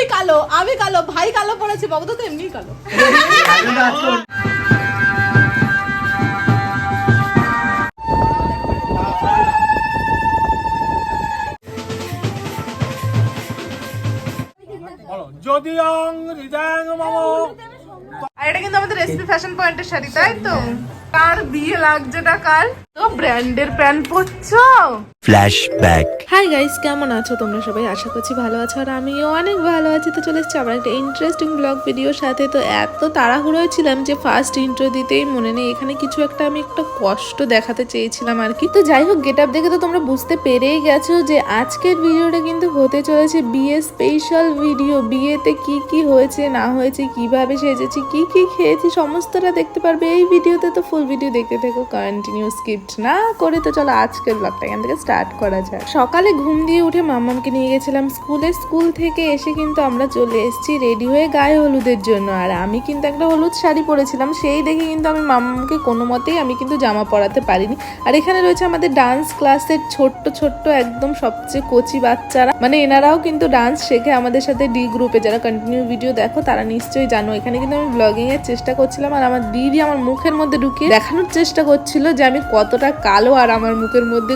তুই কালো আমি কালো ভাই কালো পড়েছে বাবু তো এমনি কালো। যদি অং হৃদয়ং মম। আর এটা কিন্তু আমাদের রেসিপি ফ্যাশন পয়েন্টের শাড়ি তাই তো? কার বিয়ে লাগছে না কার তো ব্র্যান্ডের প্যান্ট পরছো? Flashback. হাই গাইস কেমন আছো তোমরা সবাই? আশা করছি ভালো আছো আর আমিও অনেক ভালো আছি। তো চলে এসেছি আমার একটা ইন্টারেস্টিং ব্লগ ভিডিওর সাথে। তো এত তাড়াহুড়োয় ছিলাম যে ফার্স্ট ইন্ট্রো দিতেই মনে নেই। এখানে কিছু একটা আমি একটা কষ্ট দেখাতে চেয়েছিলাম আর কি। তো যাই হোক গেট আপ দেখে তো তোমরা বুঝতে পেরেই গেছো যে আজকের ভিডিওটা কিন্তু হতে চলেছে বিয়ে স্পেশাল ভিডিও বিয়েতে কি কি হয়েছে না হয়েছে কীভাবে সেজেছি কি কি খেয়েছি সমস্তটা দেখতে পারবে এই ভিডিওতে তো ফুল ভিডিও দেখতে থেকো কন্টিনিউ স্কিপ্ট না করে তো চলো আজকের ব্লগটা এখান থেকে স্টার্ট করা যায় সকালে ঘুম দিয়ে উঠে মাম্মামকে নিয়ে গেছিলাম স্কুলে। স্কুল থেকে এসে কিন্তু আমরা চলে এসেছি রেডি হয়ে গায়ে হলুদের জন্য। আর আমি কিন্তু একটা হলুদ শাড়ি পরেছিলাম, সেই দেখে কিন্তু আমি মাম্মামকে কোনো মতেই আমি কিন্তু জামা পরাতে পারিনি। আর এখানে রয়েছে আমাদের ডান্স ক্লাসের ছোট্ট ছোট্ট একদম সবচেয়ে কচি বাচ্চারা। মানে এনারাও কিন্তু ডান্স শেখে আমাদের সাথে ডি গ্রুপে যারা কন্টিনিউ ভিডিও দেখো, তারা নিশ্চয়ই জানো। এখানে কিন্তু আমি ব্লগিং এর চেষ্টা করছিলাম আর আমার দিদি আমার মুখের মধ্যে ঢুকিয়ে দেখানোর চেষ্টা করছিল যে আমি কতটা কালো আর আমার মুখের মধ্যে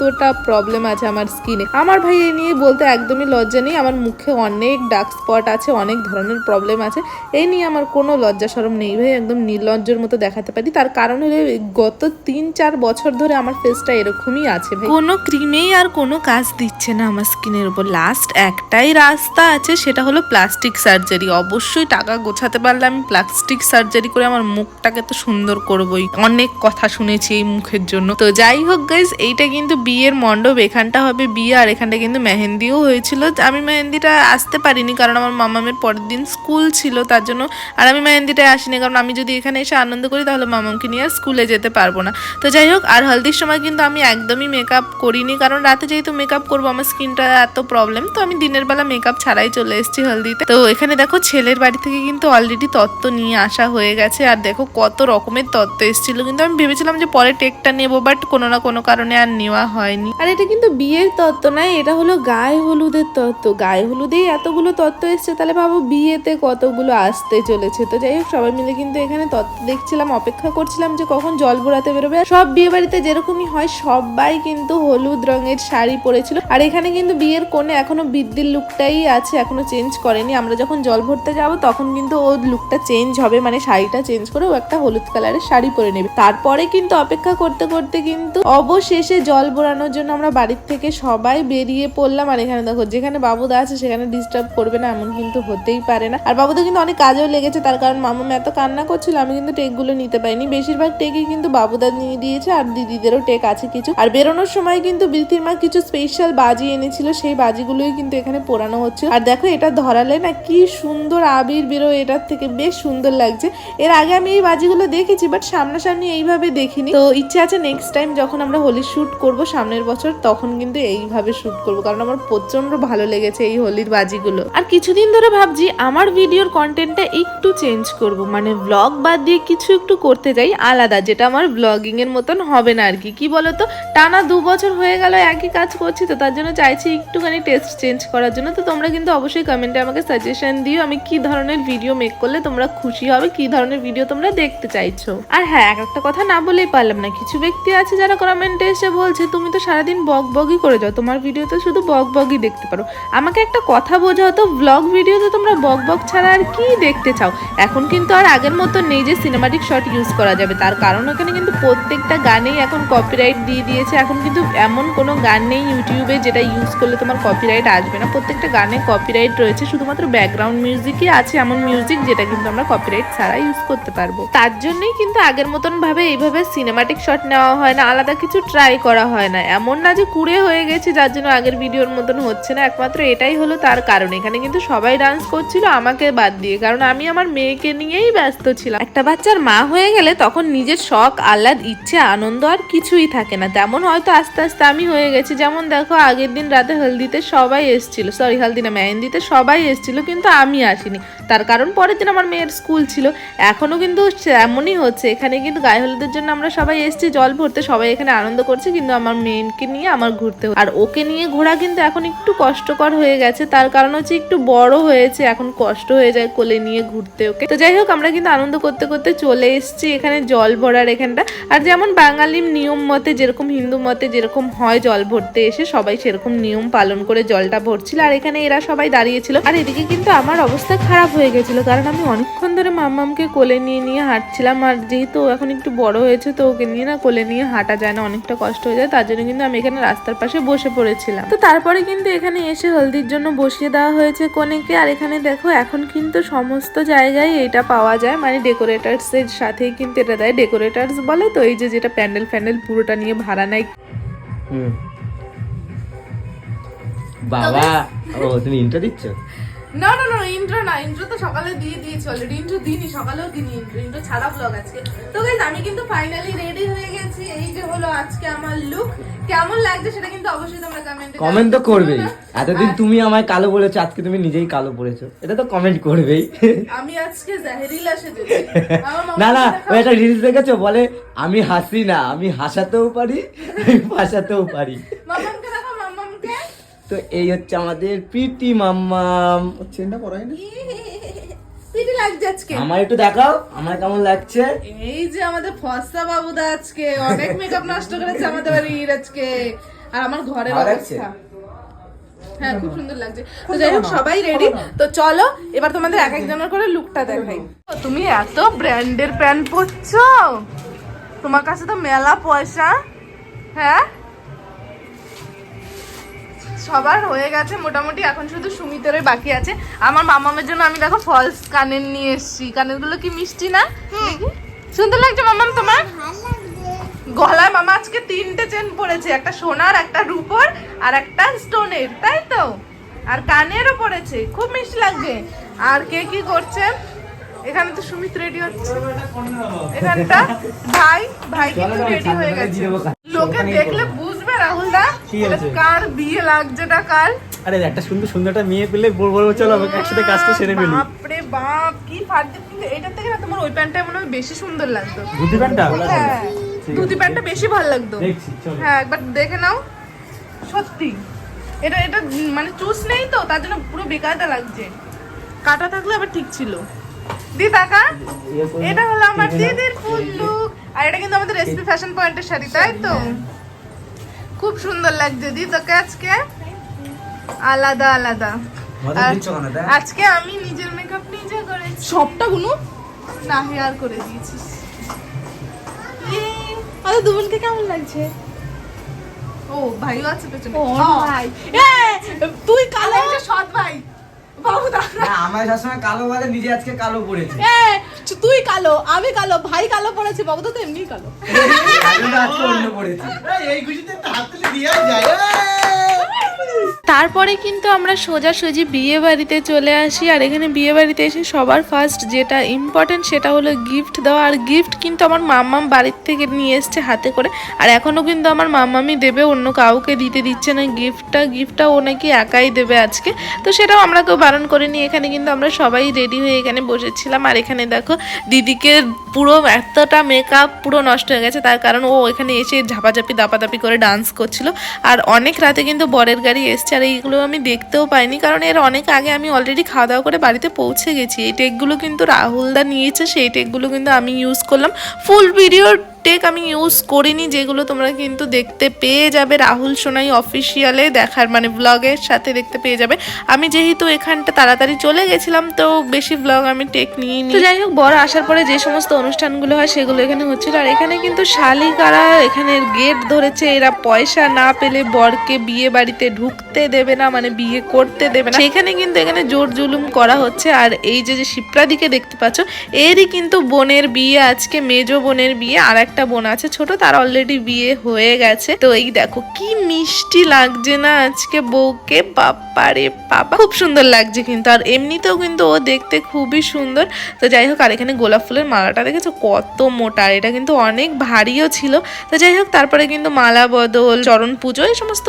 কতটা প্রবলেম আছে আমার স্কিনে আমার ভাই এই নিয়ে বলতে একদমই লজ্জা নেই, আমার মুখে অনেক ডার্ক স্পট আছে, অনেক ধরনের প্রবলেম আছে। এই নিয়ে আমার কোনো লজ্জা সরম নেই ভাই, একদম নির্লজ্জের মতো দেখাতে পারি। তার কারণ হলো গত তিন চার বছর ধরে আমার ফেসটা এরকমই আছে ভাই। কোনো ক্রিমেই আর কোনো কাজ দিচ্ছে না আমার স্কিনের উপর। লাস্ট একটাই রাস্তা আছে, সেটা হলো প্লাস্টিক সার্জারি অবশ্যই টাকা গোছাতে পারলে আমি প্লাস্টিক সার্জারি করে আমার মুখটাকে তো সুন্দর করবই। অনেক কথা শুনেছি এই মুখের জন্য। তো যাই হোক গাইজ এইটা কিন্তু বিয়ের মণ্ডপ, এখানটা হবে বিয়ে, আর এখানটা কিন্তু মেহেন্দিও হয়েছিল। আমি মেহেন্দিটা আসতে পারিনি কারণ আমার মামামের পরের দিন স্কুল ছিল, তার জন্য আর আমি মেহেন্দিটায় আসিনি। কারণ আমি যদি এখানে এসে আনন্দ করি, তাহলে মামামকে নিয়ে আর স্কুলে যেতে পারব না। তো যাই হোক, আর হলদির সময় কিন্তু আমি একদমই মেকআপ করিনি, কারণ রাতে যেহেতু মেকআপ করব, আমার স্কিনটা এত প্রবলেম তো আমি দিনের বেলা মেকআপ ছাড়াই চলে এসেছি হলদিতে। তো এখানে দেখো ছেলের বাড়ি থেকে কিন্তু অলরেডি তত্ত্ব নিয়ে আসা হয়ে গেছে, আর দেখো কত রকমের তত্ত্ব এসেছিল। কিন্তু আমি ভেবেছিলাম যে পরে টেকটা নেব বাট কোনো না কোনো কারণে আর নেওয়া হয়নি। আর এটা কিন্তু বিয়ের তত্ত্ব নয় এটা হলো গায়ে হলুদের তত্ত্ব। গায়ে হলুদেই এতগুলো তত্ত্ব এসছে, তাহলে ভাবো বিয়েতে কতগুলো আসতে চলেছে। তো যাই হোক, সবাই মিলে কিন্তু এখানে তত্ত্ব দেখছিলাম, অপেক্ষা করছিলাম যে কখন জল ভরাতে বেরোবে। সব বিয়ে বাড়িতে যেরকমই হয়, সবাই কিন্তু হলুদ রঙের শাড়ি পরেছিল। আর এখানে কিন্তু বিয়ের কোণে এখনও বৃদ্ধির লুকটাই আছে, এখনও চেঞ্জ করেনি। আমরা যখন জল ভরতে যাব, তখন কিন্তু ওর লুকটা চেঞ্জ হবে মানে শাড়িটা চেঞ্জ করে ও একটা হলুদ কালারের শাড়ি পরে নেবে। তারপরে কিন্তু অপেক্ষা করতে করতে কিন্তু অবশেষে জল ভরানোর জন্য আমরা বাড়ির থেকে সবাই বেরিয়ে পড়লাম। আর এখানে দেখো, যেখানে বাবুদা আছে সেখানে ডিস্টার্ব করবে না, এমন কিন্তু হতেই পারে না। আর বাবুদা কিন্তু অনেক কাজেও লেগেছে, তার কারণ মামুম এত কান্না করছিল, আমি কিন্তু টেকগুলো নিতে পারিনি। বেশিরভাগ টেকই কিন্তু বাবুদা নিয়ে দিয়েছে, আর দিদিদেরও টেক আছে কিছু। আর বেরোনোর সময় কিন্তু বৃদ্ধির মা কিছু স্পেশাল বাজি এনেছিল, সেই বাজিগুলোই কিন্তু এখানে পোড়ানো হচ্ছে। আর দেখো, এটা ধরালে না কি সুন্দর আবির বেরোয় এটার থেকে, বেশ সুন্দর লাগছে। এর আগে আমি এই বাজিগুলো দেখেছি বাট সামনাসামনি এইভাবে দেখিনি। তো ইচ্ছে আছে নেক্সট টাইম যখন আমরা হোলি শ্যুট করব সামনের বছর তখন কিন্তু এইভাবে শুট করব। কারণ আমার প্রচণ্ড ভালো লেগেছে এই হোলির বাজিগুলো। আর কিছুদিন ধরে ভাবছি আমার ভিডিওর কন্টেন্টটা একটু চেঞ্জ করব। মানে ব্লগ বাদ দিয়ে কিছু একটু করতে যাই আলাদা, যেটা আমার ব্লগিং এর মতন হবে না আর কি কি বলতো? টানা দু বছর হয়ে গেল, একই কাজ করছি তো, তার জন্য চাইছি একটুখানি টেস্ট চেঞ্জ করার জন্য। তো তোমরা কিন্তু অবশ্যই কমেন্টে আমাকে সাজেশন দিও, আমি কি ধরনের ভিডিও মেক করলে তোমরা খুশি হবে, কি ধরনের ভিডিও তোমরা দেখতে চাইছো। আর হ্যাঁ এক একটা কথা না বলেই পারলাম না। কিছু ব্যক্তি আছে যারা কমেন্টে এসে বলছে তুমি তো সারাদিন বক বগই করে যাও, তোমার ভিডিওতে শুধু বক বগই দেখতে পারো। আমাকে একটা কথা বোঝাও তো ব্লগ ভিডিওতে তোমরা বক বক ছাড়া আর কি দেখতে চাও? এখন কিন্তু আর আগের মতো নেই যে সিনেমাটিক শট ইউজ করা যাবে, তার কারণ ওখানে কিন্তু প্রত্যেকটা গানেই এখন কপিরাইট দিয়ে দিয়েছে। এখন কিন্তু এমন কোনো গান নেই ইউটিউবে যেটা ইউজ করলে তোমার কপিরাইট আসবে না। প্রত্যেকটা গানে কপিরাইট রয়েছে, শুধুমাত্র ব্যাকগ্রাউন্ড মিউজিকই আছে এমন মিউজিক যেটা কিন্তু আমরা কপিরাইট ছাড়া ইউজ করতে পারব। তার জন্যই কিন্তু আগের মতন ভাবে এইভাবে সিনেমাটিক শট নেওয়া হয় না, আলাদা কিছু ট্রাই করা হয় না, এমন না যে কুড়ে হয়ে গেছে, যার জন্য আগের ভিডিওর মতন হচ্ছে না। একমাত্র এটাই হলো তার কারণ। এখানে কিন্তু সবাই ডান্স করছিল, আমাকে বাদ দিয়ে। কারণ আমি আমার মেয়েকে নিয়েই ব্যস্ত ছিলাম। একটা বাচ্চার মা হয়ে গেলে তখন নিজের শখ, আহ্লাদ, ইচ্ছে, আনন্দ আর কিছুই থাকে না। তেমন হয়তো আস্তে আস্তে আমি হয়ে গেছি। যেমন দেখো, আগের দিন রাতে হলদিতে সবাই এসেছিল। সরি হলদি না, মেহেন্দিতে সবাই এসেছিল, কিন্তু আমি আসিনি। তার কারণ পরের দিন আমার মেয়ের স্কুল ছিল। এখনও কিন্তু এমনই হচ্ছে। এখানে কিন্তু গায়ে হলুদের জন্য আমরা সবাই এসেছি, জল ভরতে সবাই এখানে আনন্দ করছে, কিন্তু আমার মেনকে নিয়ে আমার ঘুরতে। আর ওকে নিয়ে ঘোরা কিন্তু এখন একটু কষ্টকর হয়ে গেছে। তার কারণ হচ্ছে একটু বড় হয়েছে, এখন কষ্ট হয়ে যায় কোলে নিয়ে ঘুরতে ওকে। তো যাই হোক, আমরা কিন্তু আনন্দ করতে করতে চলে এসেছি এখানে জল ভরার এখানটা। আর যেমন বাঙালির নিয়ম মতে যেরকম হিন্দু মতে যেরকম হয় জল ভরতে এসে সবাই সেরকম নিয়ম পালন করে জলটা ভরছিল। আর এখানে এরা সবাই দাঁড়িয়েছিল। আর এদিকে কিন্তু আমার অবস্থা খারাপ হয়ে গেছিল, কারণ আমি অনেকক্ষণ ধরে মাম্মামকে কোলে নিয়ে নিয়ে হাঁটছিলাম। আর যেহেতু এখন একটু বড় হয়েছে, তো ওকে নিয়ে না কোলে নিয়ে হাঁটা যায় না, অনেকটা কষ্ট হয়ে যায়, তার জন্য কিন্তু আমি এখানে রাস্তার পাশে বসে পড়েছিলাম। তো তারপরে কিন্তু এখানে এসে হলদির জন্য বসিয়ে দেওয়া হয়েছে কনেকে। আর এখানে দেখো এখন কিন্তু সমস্ত জায়গায় এটা পাওয়া যায়। মানে ডেকোরেটার্স এর সাথেই কিন্তু এটা দেয়। ডেকোরেটার্স বলে তো এই যে যেটা প্যান্ডেল ফ্যান্ডেল পুরোটা নিয়ে ভাড়া নেয়। হুম। বাবা ও তুমি ইন্টার দিচ্ছ? না না না ইন্ট্রো না। ইন্ট্রো তো সকালে দিয়ে দিয়েছি অলরেডি ইন্ট্রো দিইনি সকালেও দিইনি ইন্ট্রো ইন্ট্রো ছাড়া ব্লগ আজকে। তো গাইজ আমি কিন্তু ফাইনালি রেডি হয়ে গেছি। এই হলো আজকে আমার লুক কেমন লাগছে সেটা কিন্তু অবশ্যই তোমরা কমেন্টে কমেন্ট তো করবেই। এতদিন তুমি আমায় কালো বলেছ আজকে তুমি নিজেই কালো পড়েছো এটা তো কমেন্ট করবেই। আমি আজকে জাহেরিলা সেজেছি। না না। ওই একটা রিলস দেখেছ? বলে আমি হাসি না আমি হাসাতেও পারি ফাঁসাতেও পারি। মামামকে দেখো মামামকে তো এই হচ্ছে আমাদের প্রীতি মাম্মাম। চেনটা পরাই না পিটি লাগছে আজকে। আমার একটু দেখাও আমার কেমন লাগছে? এই যে আমাদের ফসা বাবুদা আজকে অনেক মেকআপ নষ্ট করেছে আমাদের বাড়ির আজকে। আর আমার ঘরের অবস্থা। হ্যাঁ খুব সুন্দর লাগছে। তো যাই হোক সবাই রেডি তো চলো এবার তোমাদের এক একজনের করে লুকটা দেখাই। তুমি এত ব্র্যান্ডের প্যান্ট পরছো? তোমার কাছে তো মেলা পয়সা। হ্যাঁ? সবার হয়ে গেছে মোটামুটি এখন শুধু সুমিতেরই বাকি আছে। আমার মামামের জন্য আমি দেখো ফলস কানের নিয়ে এসেছি। কানেরগুলো কি মিষ্টি না। সুন্দর লাগছে মামাম তোমার? গলায় মামা আজকে তিনটে চেন পড়েছে একটা সোনার একটা রূপোর আর একটা স্টোনের তাই তো? আর কানেরও পড়েছে খুব মিষ্টি লাগছে। আর কে কি করছে? এখানে তো সুমিত রেডি হচ্ছে। এখানটা ভাই ভাই কিন্তু রেডি হয়ে গেছে। লোকে দেখলে রাহুল দা? কার বিয়ে লাগছে না কার? আরে একটা সুন্দর সুন্দরটা মেয়ে পেলে বড় বড় চলো একসাথে কাজটা সেরে ফেলি। বাপরে বাপ কি ফাটতে কিন্তু এটার থেকে না তোমার ওই প্যান্টটা মনে হয় বেশি সুন্দর লাগতো। বুদ্ধি প্যান্টটা? হ্যাঁ ধুতি প্যান্টটা বেশি ভালো লাগতো। দেখছি চলো। হ্যাঁ একবার দেখে নাও। সত্যি। এটা এটা মানে চুজ নেই তো তার জন্য পুরো বেকারটা লাগছে। কাটা থাকলে আবার ঠিক ছিল। দি টাকা এটা হলো আমার দিদির ফুল লুক আর এটা কিন্তু আমাদের এসপি ফ্যাশন পয়েন্টের শাড়ি তাই তো? খুব সুন্দর লাগছে দি তোকে আজকে? আলাদা আলাদা। আর আজকে আমি নিজের মেকআপ নিজে করেছি। সবটা গুলো না হেয়ার করে দিয়েছি। আরে দুবনকে কেমন লাগছে? ও ভাইও আছে পেছনে। ও ভাই। এ তুই কালো? সৎ ভাই। বাবু আমার সবসময় কালো বলে নিজে আজকে কালো পড়েছে। এ তুই কালো আমি কালো ভাই কালো পড়েছে বাবু তো এমনি কালো আজকে অন্য পড়েছে। এই খুশিতে একটা হাত দিয়ে যায় তারপরে কিন্তু আমরা সোজাসুজি বিয়ে বাড়িতে চলে আসি, আর এখানে বিয়ে বাড়িতে এসে সবার ফার্স্ট যেটা ইম্পর্টেন্ট সেটা হলো গিফট দেওয়া, আর গিফট কিন্তু আমার মাম্মাম বাড়ির থেকে নিয়ে এসছে হাতে করে, আর এখনও কিন্তু আমার মাম্মামি দেবে, অন্য কাউকে দিতে দিচ্ছে না গিফটটা গিফটটা ও নাকি একাই দেবে আজকে, তো সেটাও আমরা কেউ বারণ করিনি, এখানে কিন্তু আমরা সবাই রেডি হয়ে এখানে বসেছিলাম, আর এখানে দেখো দিদিকে পুরো এতটা মেকআপ পুরো নষ্ট হয়ে গেছে, তার কারণ ও এখানে এসে ঝাপাঝাপি, দাপাদাপি করে ডান্স করছিল, আর অনেক রাতে কিন্তু বরের গাড়ি এসছে আর এইগুলো আমি দেখতেও পাইনি, কারণ এর অনেক আগে আমি অলরেডি খাওয়া দাওয়া করে বাড়িতে পৌঁছে গেছি। এই টেকগুলো কিন্তু রাহুলদা নিয়েছে, সেই টেকগুলো কিন্তু আমি ইউজ করলাম। ফুল ভিডিও টেক আমি ইউজ করিনি, যেগুলো তোমরা কিন্তু দেখতে পেয়ে যাবে রাহুল সোনাই অফিসিয়ালে দেখার মানে ব্লগের সাথে দেখতে পেয়ে যাবে। আমি যেহেতু এখানটা তাড়াতাড়ি চলে গেছিলাম, তো বেশি ব্লগ আমি টেক নিয়ে তো যাই হোক, বড় আসার পরে যে সমস্ত অনুষ্ঠানগুলো হয়, সেগুলো এখানে হচ্ছিল। আর এখানে কিন্তু শালিকারা এখানে গেট ধরেছে, এরা পয়সা না পেলে বরকে বিয়ে বাড়িতে ঢুকতে দেবে না মানে বিয়ে করতে দেবে না। সেখানে কিন্তু এখানে জোর জুলুম করা হচ্ছে। আর এই যে যে শিপ্রাদিকে দেখতে পাচ্ছ, এরই কিন্তু বোনের বিয়ে, আজকে মেজো বোনের বিয়ে, আর একটা বোন আছে ছোট, তার অলরেডি বিয়ে হয়ে গেছে। তো এই দেখো, কি মিষ্টি লাগছে না আজকে বউকে, বাপ্পারে বাবা। খুব সুন্দর লাগছে কিন্তু, আর এমনিতেও কিন্তু ও দেখতে খুবই সুন্দর। তো যাই হোক, আর এখানে গোলাপ ফুলের মালাটা দেখেছ? কত মোটা এটা কিন্তু অনেক ভারীও ছিল। তো যাই হোক, তারপরে কিন্তু মালা বদল, চরণ পুজো, এই সমস্ত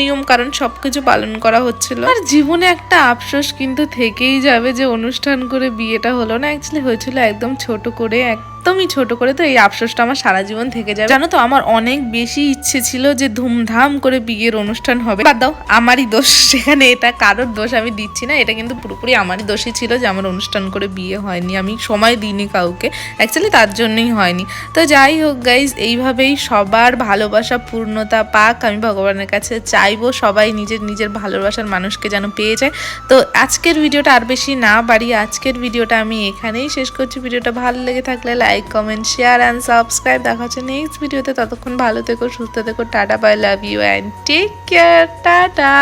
নিয়ম কারণ সবকিছু পালন করা হচ্ছিল। আর জীবনে একটা আফসোস কিন্তু থেকেই যাবে যে অনুষ্ঠান করে বিয়েটা হলো না। অ্যাকচুয়ালি হয়েছিল একদম ছোট করে এক একদমই ছোট করে, তো এই আফসোসটা আমার সারা জীবন থেকে যাবে। জানো তো, আমার অনেক বেশি ইচ্ছে ছিল যে ধুমধাম করে বিয়ের অনুষ্ঠান হবে। বাদ দাও, আমারই দোষ। সেখানে এটা কারোর দোষ আমি দিচ্ছি না, এটা কিন্তু পুরোপুরি আমারই দোষই ছিল যে আমার অনুষ্ঠান করে বিয়ে হয়নি। আমি সময় দিইনি কাউকে অ্যাকচুয়ালি তার জন্যই হয়নি। তো যাই হোক গাইজ এইভাবেই সবার ভালোবাসা পূর্ণতা পাক। আমি ভগবানের কাছে চাইব সবাই নিজের নিজের ভালোবাসার মানুষকে যেন পেয়ে যায়। তো আজকের ভিডিওটা আর বেশি না বাড়ি আজকের ভিডিওটা আমি এখানেই শেষ করছি। ভিডিওটা ভালো লেগে থাকলে like comment share and subscribe দেখা হচ্ছে নেক্সট ভিডিওতে ততক্ষণ ভালো থেকো, সুস্থ থেকো। Tata, bye love you and take care tata.